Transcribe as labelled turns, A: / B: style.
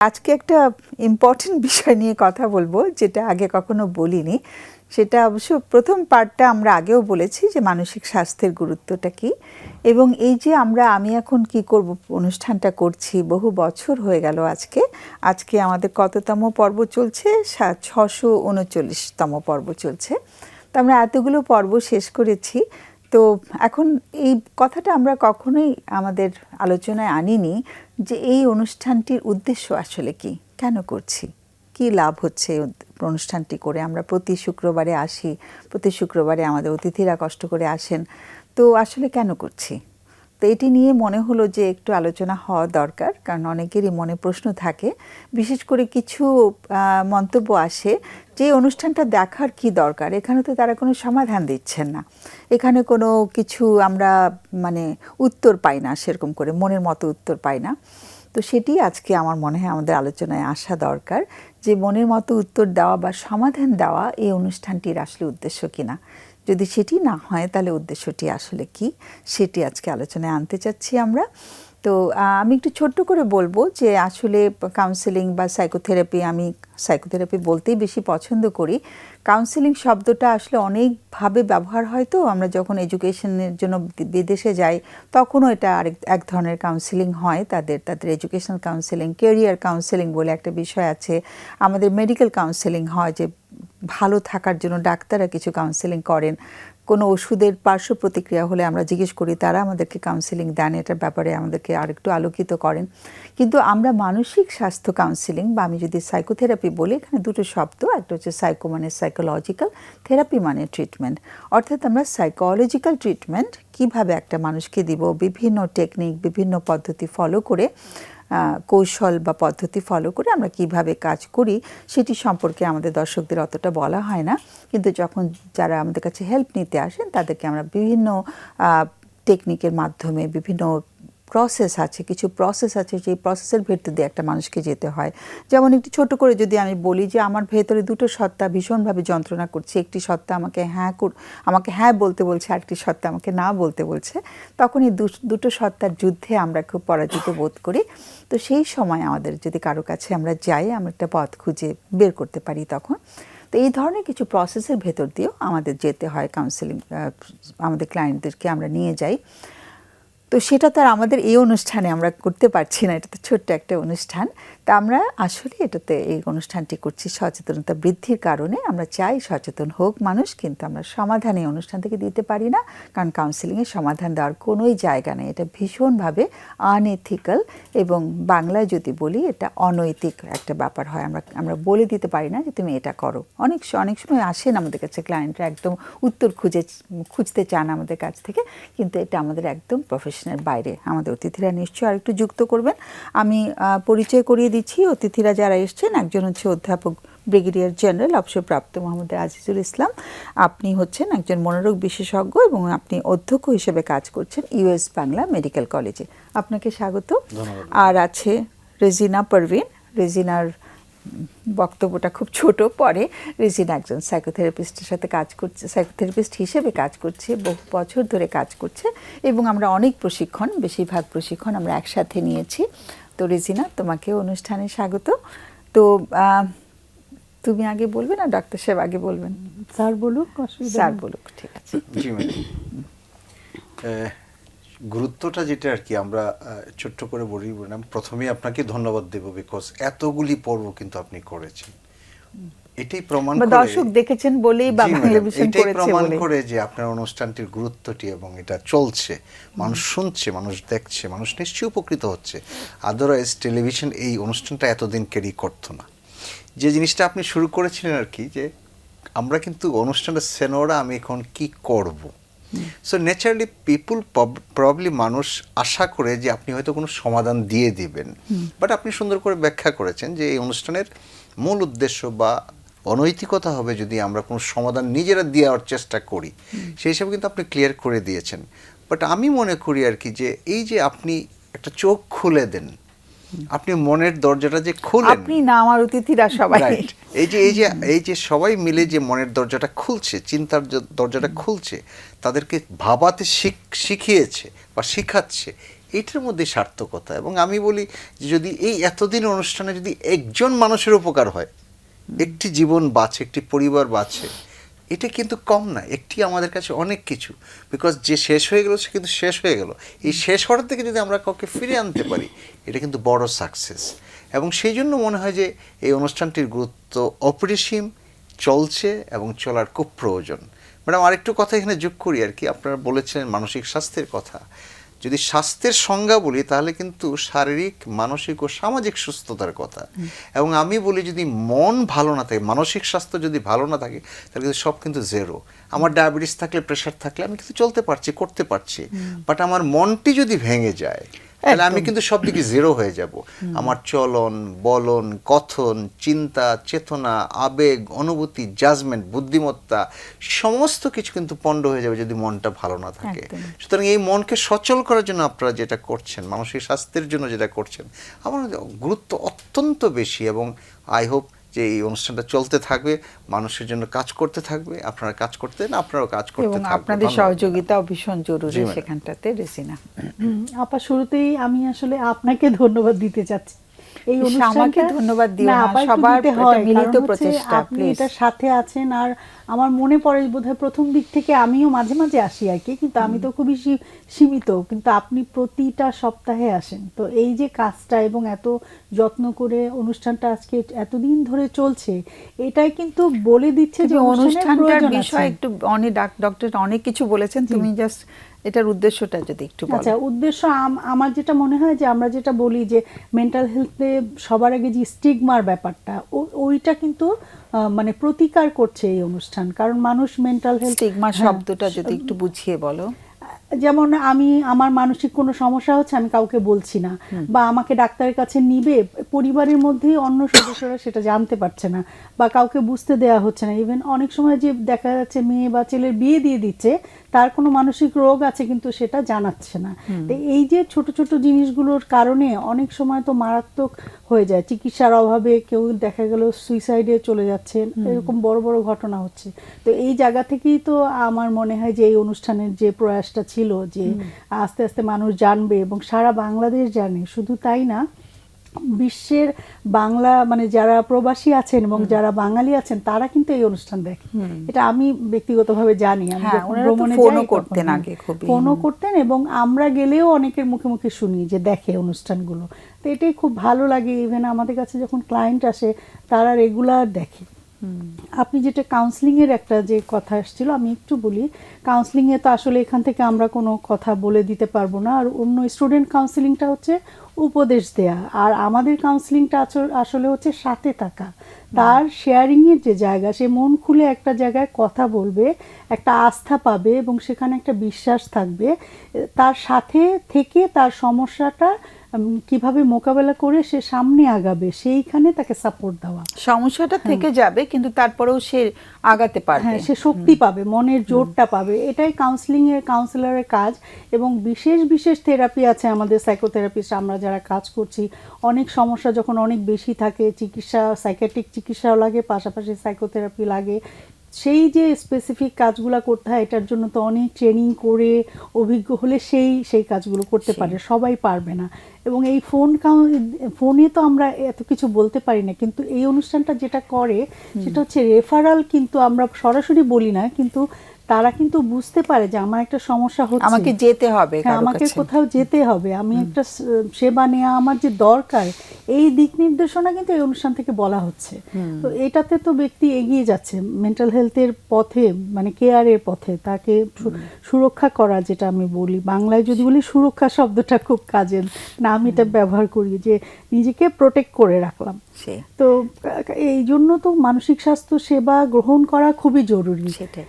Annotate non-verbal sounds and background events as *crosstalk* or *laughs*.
A: আজকে একটা ইম্পর্টেন্ট *laughs* বিষয় নিয়ে কথা বলব, যেটা আগে কখনো বলিনি। সেটা অবশ্য প্রথম পার্টটা আমরা আগেও বলেছি যে মানসিক স্বাস্থ্যের গুরুত্বটা কি এবং এই যে আমরা, আমি এখন কি করব, অনুষ্ঠানটা করছি, বহু বছর হয়ে গেল আজকে। আজকে আমাদের কততম পর্ব চলছে? ছশো উনচল্লিশতম পর্ব চলছে। তো আমরা এতগুলো পর্ব শেষ করেছি। তো এখন এই কথাটা আমরা কখনোই আমাদের আলোচনায় আনিনি যে এই অনুষ্ঠানটির উদ্দেশ্য আসলে কি? কেন করছি? কি লাভ হচ্ছে অনুষ্ঠানটি করে? আমরা প্রতি শুক্রবারে আসি, প্রতি শুক্রবারে আমাদের অতিথিরা কষ্ট করে আসেন। তো আসলে কেন করছি? তো এটি নিয়ে মনে হলো যে একটু আলোচনা হওয়া দরকার, কারণ অনেকেরই মনে প্রশ্ন থাকে। বিশেষ করে কিছু মন্তব্য আসে যে অনুষ্ঠানটা দেখার কি দরকার? এখানে তো তারা কোনো সমাধান দিচ্ছেন না। এখানে কোনো কিছু আমরা মানে উত্তর পাই না সেরকম করে, মনের মতো উত্তর পাই না। তো সেটি আজকে আমার মনে হয় আমাদের আলোচনায় আসা দরকার যে মনের মতো উত্তর দেওয়া বা সমাধান দেওয়া এই অনুষ্ঠানটির আসলে উদ্দেশ্য কিনা। যদি সেটি না হয়, তাহলে উদ্দেশ্যটি আসলে কি? সেটি আজকে আলোচনায় আনতে চাচ্ছি আমরা। তো আমি একটু ছোট্ট করে বলব যে আসলে কাউন্সেলিং বা সাইকোথেরাপি আমি সাইকোথেরাপি বলতেই বেশি পছন্দ করি। কাউন্সেলিং শব্দটা আসলে অনেকভাবে ব্যবহার হয় তো, আমরা যখন এডুকেশনের জন্য বিদেশে যাই, তখনও এটা আরেক, এক ধরনের কাউন্সেলিং হয় তাদের তাদের এডুকেশনাল কাউন্সেলিং কেরিয়ার কাউন্সেলিং বলে একটা বিষয় আছে। আমাদের মেডিকেল কাউন্সেলিং হয় যে ভালো থাকার জন্য ডাক্তাররা কিছু কাউন্সেলিং করেন। কোনো ওষুধের পার্শ্ব প্রতিক্রিয়া হলে আমরা জিজ্ঞেস করি, তারা আমাদেরকে কাউন্সেলিং দেন? এটার ব্যাপারে আমাদেরকে আরেকটু আলোকিত করেন। কিন্তু আমরা মানসিক স্বাস্থ্য কাউন্সেলিং বা আমি যদি সাইকোথেরাপি বলি, এখানে দুটো শব্দ, একটা হচ্ছে সাইকো মানে সাইকোলজিক্যাল থেরাপি মানে ট্রিটমেন্ট অর্থাৎ আমরা সাইকোলজিক্যাল ট্রিটমেন্ট কীভাবে একটা মানুষকে দিব, বিভিন্ন টেকনিক বিভিন্ন পদ্ধতি ফলো করে কৌশল বা পদ্ধতি ফলো করে আমরা কীভাবে কাজ করি সেটি সম্পর্কে আমাদের দর্শকদের অতটা বলা হয় না। কিন্তু যখন যারা আমাদের কাছে হেল্প নিতে আসেন, তাদেরকে আমরা বিভিন্ন টেকনিকের মাধ্যমে, বিভিন্ন প্রসেস আছে, কিছু প্রসেস আছে সেই প্রসেসের ভেতর দিয়ে একটা মানুষকে যেতে হয়। যেমন একটি ছোট করে যদি আমি বলি যে, আমার ভেতরে দুটো সত্তা ভীষণভাবে যন্ত্রণা করছে। একটি সত্তা আমাকে হ্যাঁ আমাকে হ্যাঁ বলতে বলছে আরেকটি সত্তা আমাকে না বলতে বলছে। তখন এই দুটো সত্তার যুদ্ধে আমরা খুব পরাজিত বোধ করি। তো সেই সময় আমাদের যদি কারও কাছে আমরা যাই, আমরা একটা পথ খুঁজে বের করতে পারি তখন। তো এই ধরনের কিছু প্রসেসের ভেতর দিয়েও আমাদের যেতে হয় কাউন্সেলিং আমাদের ক্লায়েন্টদেরকে আমরা নিয়ে যাই। তো সেটা তো আর আমাদের এই অনুষ্ঠানে আমরা করতে পারছি না এটা তো ছোট্ট একটা অনুষ্ঠান। তা আমরা আসলে এটাতে এই অনুষ্ঠানটি করছি সচেতনতা বৃদ্ধির কারণে। আমরা চাই সচেতন হোক মানুষ, কিন্তু আমরা সমাধান এই অনুষ্ঠান থেকে দিতে পারি না, কারণ কাউন্সিলিংয়ের সমাধান দেওয়ার কোনোই জায়গা নেই। এটা ভীষণভাবে আনএথিক্যাল এবং বাংলায় যদি বলি এটা অনৈতিক একটা ব্যাপার হয়। আমরা আমরা বলে দিতে পারি না যে তুমি এটা করো। অনেক অনেক সময় আসেন আমাদের কাছে ক্লায়েন্টরা একদম উত্তর খুঁজে, খুঁজতে চান আমাদের কাছ থেকে, কিন্তু এটা আমাদের একদম প্রফেশনের বাইরে। আমাদের অতিথিরা নিশ্চয়ই আরেকটু যুক্ত করবেন। আমি পরিচয় করিয়ে দিচ্ছি। অতিথিরা যারা এসছেন একজন হচ্ছে অধ্যাপক ব্রিগেডিয়ার জেনারেল অবসরপ্রাপ্ত মোহাম্মদ আজিজুল ইসলাম। আপনি হচ্ছেন একজন মনোরোগ বিশেষজ্ঞ এবং আপনি অধ্যক্ষ হিসেবে কাজ করছেন ইউএস বাংলা মেডিকেল কলেজে। আপনাকে স্বাগত। আর আছে রেজিনা পারভিন। রেজিনার বক্তব্যটা খুব ছোট পরে রেজিনা একজন সাইকোথেরাপিস্টের সাথে কাজ করছে সাইকোথেরাপিস্ট হিসেবে কাজ করছে বহু বছর ধরে কাজ করছে এবং আমরা অনেক প্রশিক্ষণ বেশিরভাগ প্রশিক্ষণ আমরা একসাথে নিয়েছি। তো রেজিনা তোমাকে অনুষ্ঠানে স্বাগত। তো তুমি আগে বলবে না ডাক্তার সাহেব আগে বলবেন?
B: স্যার বলুক অসুবিধা
A: স্যার বলুক ঠিক আছে।
C: জি ম্যাডাম। *clears throat* আহ, গুরুত্বটা যেটা আর কি আমরা ছোট্ট করে বলি ম্যাডাম প্রথমেই আপনাকে ধন্যবাদ দেব বিকজ এতগুলি পর্ব কিন্তু আপনি করেছেন। এটাই প্রমাণ করে
A: দর্শক দেখেছেন বলেই বা
C: জি ম্যাডাম,
A: টেলিভিশন
C: এটাই প্রমাণ করে যে আপনার অনুষ্ঠানটির গুরুত্বটি এবং এটা চলছে মানুষ শুনছে মানুষ দেখছে মানুষ নিশ্চয়ই উপকৃত হচ্ছে। আদারওয়াইজ টেলিভিশন এই অনুষ্ঠানটা এতদিন ক্যারি করতো না। যে জিনিসটা আপনি শুরু করেছিলেন আর কি যে আমরা কিন্তু অনুষ্ঠানটা সেনোরা আমি এখন কি করব? সো ন্যাচারালি পিপুল প্রবলি মানুষ আশা করে যে আপনি হয়তো কোনো সমাধান দিয়ে দিবেন। বাট আপনি সুন্দর করে ব্যাখ্যা করেছেন যে এই অনুষ্ঠানের মূল উদ্দেশ্য বা অনৈতিকতা হবে যদি আমরা কোনো সমাধান নিজেরা দেওয়ার চেষ্টা করি। সেই হিসাবে কিন্তু আপনি ক্লিয়ার করে দিয়েছেন। বাট আমি মনে করি আর কি যে এই যে আপনি একটা চোখ খুলে দেন আপনি মনের দরজাটা যে খুলেন।
A: আপনি না আমার অতিথিরা সবাই।
C: এই যে এই যে এই যে সবাই মিলে যে মনের দরজাটা খুলছে চিন্তার দরজাটা খুলছে তাদেরকে ভাবাতে শিখ- শিখিয়েছে বা শিখাচ্ছে এটার মধ্যে সার্থকতা। এবং আমি বলি যে যদি এই এতদিন অনুষ্ঠানে যদি একজন মানুষের উপকার হয় একটি জীবন বাঁচে একটি পরিবার বাঁচে এটা কিন্তু কম না, একটি আমাদের কাছে অনেক কিছু। বিকজ যে শেষ হয়ে গেলো, সে কিন্তু শেষ হয়ে গেল। এই শেষ হওয়ার থেকে যদি আমরা কাউকে ফিরে আনতে পারি, এটা কিন্তু বড় সাকসেস এবং সেই জন্য মনে হয় যে এই অনুষ্ঠানটির গুরুত্ব অপরিসীম, চলছে এবং চলার খুব প্রয়োজন। ম্যাডাম, আরেকটু কথা এখানে যোগ করি আর কি। আপনারা বলেছিলেন মানসিক স্বাস্থ্যের কথা। যদি স্বাস্থ্যের সংজ্ঞা বলি তাহলে কিন্তু শারীরিক মানসিক ও সামাজিক সুস্থতার কথা। এবং আমি বলি যদি মন ভালো না থাকে মানসিক স্বাস্থ্য যদি ভালো না থাকে তাহলে কিন্তু সব কিন্তু জেরো আমার ডায়াবেটিস থাকলে প্রেশার থাকলে আমি কিন্তু চলতে পারছি করতে পারছি। বাট আমার মনটি যদি ভেঙে যায় তাহলে আমি কিন্তু সব দিকে জিরো হয়ে যাব। আমার চলন বলন কথন চিন্তা চেতনা আবেগ অনুভূতি জাজমেন্ট বুদ্ধিমত্তা সমস্ত কিছু কিন্তু পণ্ড হয়ে যাবে যদি মনটা ভালো না থাকে। সুতরাং এই মনকে সচল করার জন্য আপনারা যেটা করছেন মানসিক স্বাস্থ্যের জন্য যেটা করছেন আমার গুরুত্ব অত্যন্ত বেশি এবং আই হোপ যে এই অনুষ্ঠানটা চলতে থাকবে মানুষের জন্য কাজ করতে থাকবে আপনারা কাজ করতে না আপনারাও কাজ করতে
A: এবং আপনাদের সহযোগিতা ভীষণ জরুরি সেখানটাতে রেসিনা।
B: আপা শুরুতেই আমি আসলে আপনাকে ধন্যবাদ দিতে চাচ্ছি। এই
A: আমাকে ধন্যবাদ দিও
B: না,
A: সবার মিলিত প্রচেষ্টা,
B: আপনি। এটার সাথে আছেন আর আমার মনে পড়ে বোধহয় প্রথম দিক থেকে আমিও মাঝে মাঝে আসি আর কি কিন্তু আমি তো খুবই সীমিত কিন্তু আপনি প্রতিটা সপ্তাহে আসেন। তো এই যে কাজটা এবং এত যত্ন করে অনুষ্ঠানটা আজকে এতদিন ধরে চলছে এটাই কিন্তু বলে দিচ্ছে যে
A: যে অনুষ্ঠানটার বিষয়ে একটু অনেক ডক্টর অনেক কিছু বলেছেন তুমি জাস্ট এটার উদ্দেশ্যটা যদি একটু
B: আচ্ছা উদ্দেশ্য আমার যেটা মনে হয় যে আমরা যেটা বলি যে মেন্টাল হেলথে সবার আগে যে স্টিগমার ব্যাপারটা ওইটা কিন্তু মানে প্রতিকার করছে এই অনুষ্ঠান। কারণ মানুষ মেন্টাল হেলথ
A: স্টিগমা শব্দটা যদি একটু বুঝিয়ে বলো।
B: যেমন আমি আমার মানসিক কোনো সমস্যা হচ্ছে আমি কাউকে বলছি না। বা আমাকে ডাক্তারের কাছে নিবে পরিবারের মধ্যেই অন্য সদস্যরা সেটা জানতে পারছে না বা কাউকে বুঝতে দেওয়া হচ্ছে না। ইভেন অনেক সময় যে দেখা যাচ্ছে মেয়ে বা ছেলের বিয়ে দিয়ে দিচ্ছে তার কোনো মানসিক রোগ আছে কিন্তু সেটা জানাচ্ছে না। তো এই যে ছোট ছোট জিনিসগুলোর কারণে অনেক সময় তো মারাত্মক হয়ে যায়। চিকিৎসার অভাবে কেউ দেখা গেল সুইসাইডে চলে যাচ্ছে এরকম বড় বড় ঘটনা হচ্ছে। তো এই জায়গা থেকেই তো আমার মনে হয় যে এই অনুষ্ঠানের যে প্রয়াসটা ছিল যে আস্তে আস্তে মানুষ জানবে এবং সারা বাংলাদেশ জানে শুধু তাই না বিশ্বের বাংলা মানে যারা প্রবাসী আছেন এবং যারা বাঙালি আছেন তারা কিন্তু এই অনুষ্ঠান দেখে। এটা আমি ব্যক্তিগতভাবে জানি। আমি
A: হ্যাঁ,
B: ভ্রমণে
A: ফোনও করতেন আগে
B: ফোনও করতেন এবং আমরা গেলেও অনেকের মুখে মুখে শুনি যে দেখে অনুষ্ঠানগুলো। তো এটাই খুব ভালো লাগে। ইভেন আমাদের কাছে যখন ক্লায়েন্ট আসে তারা রেগুলার দেখে। আপনি যেটা কাউন্সিলিং এর একটা যে কথা আসছিল আমি একটু বলি। কাউন্সিলিং এ তো আসলে এখান থেকে আমরা কোনো কথা বলে দিতে পারব না। আর অন্য স্টুডেন্ট কাউন্সিলিংটা হচ্ছে উপদেশ দেয়া। আর আমাদের কাউন্সিলিংটা আসলে হচ্ছে সাথে থাকা। তার শেয়ারিং এর যে জায়গা সে মন খুলে একটা জায়গায় কথা বলবে একটা আস্থা পাবে এবং সেখানে একটা বিশ্বাস থাকবে। তার সাথে থেকে তার সমস্যাটা কীভাবে মোকাবেলা করে সে সামনে আগাবে সেইখানে তাকে সাপোর্ট দেওয়া।
A: সমস্যাটা থেকে যাবে কিন্তু তারপরেও সে আগাতে পারবে।
B: হ্যাঁ সে শক্তি পাবে মনের জোরটা পাবে। এটাই কাউন্সিলিং এর কাউন্সিলরের কাজ এবং বিশেষ বিশেষ থেরাপি আছে আমাদের সাইকোথেরাপিস্ট আমরা যারা কাজ করছি। অনেক সমস্যা যখন অনেক বেশি থাকে চিকিৎসা সাইকেট্রিক চিকিৎসাও লাগে পাশাপাশি সাইকোথেরাপি লাগে। সেই যে স্পেসিফিক কাজগুলো করতে হয় এটার জন্য তো অনেক ট্রেনিং করে অভিজ্ঞ হলে সেই সেই কাজগুলো করতে পারে সবাই পারবে না। এবং এই ফোন ফোনে তো আমরা এত কিছু বলতে পারি না কিন্তু এই অনুষ্ঠানটা যেটা করে সেটা হচ্ছে রেফারাল কিন্তু আমরা সরাসরি বলি না কিন্তু তারা কিন্তু বুঝতে পারে যে আমার একটা সমস্যা হচ্ছে।
A: আমাকে যেতে হবে
B: হ্যাঁ, আমাকে কোথাও যেতে হবে। আমি একটা সেবা নেওয়া আমার যে দরকার এই দিক নির্দেশনা কিন্তু এই অনুষ্ঠান থেকে বলা হচ্ছে। তো এটাতে তো ব্যক্তি এগিয়ে যাচ্ছে। মেন্টাল হেলথের পথে মানে কেয়ারের পথে তাকে সুরক্ষা করা যেটা আমি বলি। বাংলায় যদি বলি সুরক্ষা শব্দটা খুব কাজের না আমি এটা ব্যবহার করি যে নিজেকে প্রোটেক্ট করে রাখলাম। তো এই জন্য তো মানসিক স্বাস্থ্য সেবা গ্রহণ করা খুবই জরুরি।
A: সেটাই।